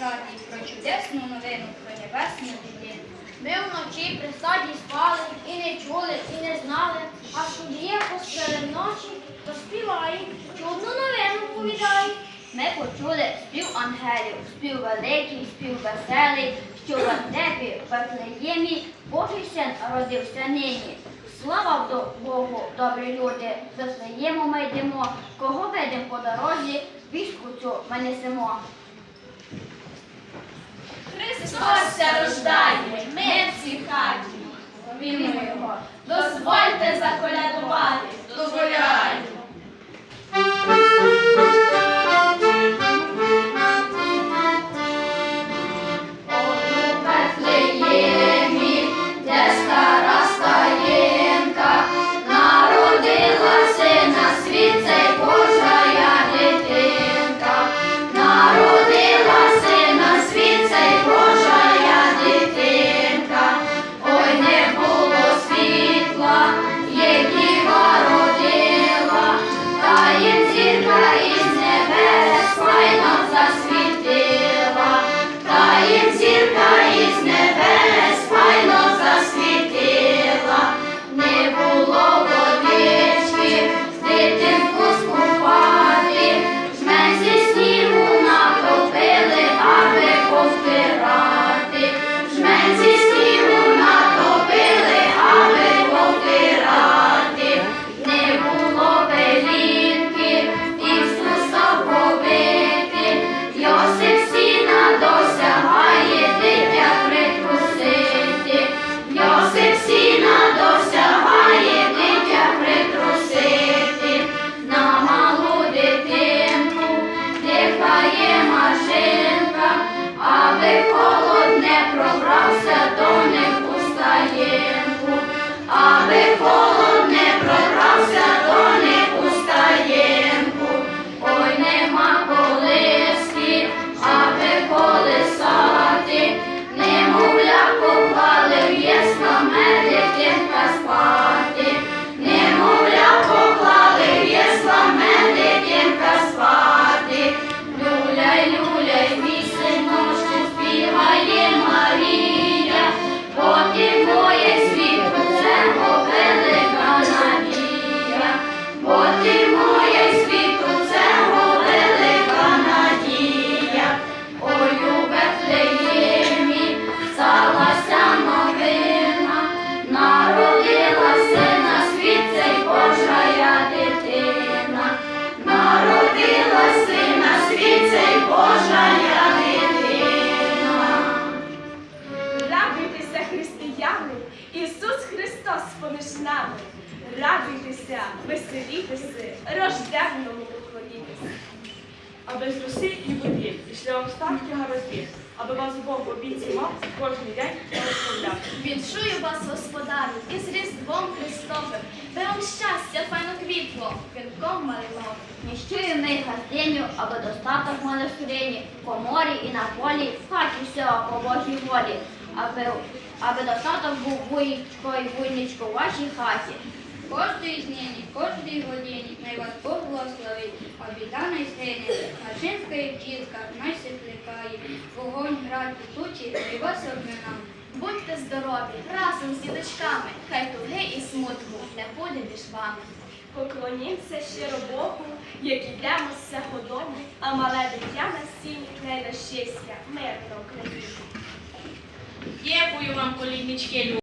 раді про чудесну новину, про небесну дитину. Ми вночі при саді спали і не чули, і не знали, а що є посеред ночі, то співають, чудну новину повідають. Ми почули спів ангелів, спів великий, спів веселий, що в вертепі в Вифлеємі Божий син родився нині. Слава Богу, добрі люди, з Вифлеєму ми йдемо, кого видим по дорозі, вішку цю ми несемо. Пробрався то не у Ісус Христос поміж нами. Радуйтеся, веселітеся, рожденному поклонітеся. А без роси і води, і шляхом статки гаразді, аби вас Бог в обіці мав кожний день благословляв. Віншую вас, господарю, із Різдвом Христовим, би вам щастя файно квітло, вінком малиновим. Ніщую ми газдиню, аби достаток мали в в коморі і на полі, хаті всього по Божій волі, аби, аби достаток був буйко і буйничко у вашій хаті. Кожної знині, кожній годині, най вас Бог благословить, а біда найсине, Машинська і бджілка, най се вогонь град тучі, най вас обминав. Будьте здорові, разом з діточками, хай туги і смутку не буде між вами. Поклонімося щиро Богу, як ідемо з цього дому, а мале дитя на стіні не на щастя, мир на Україні. Дякую вам, коліднички.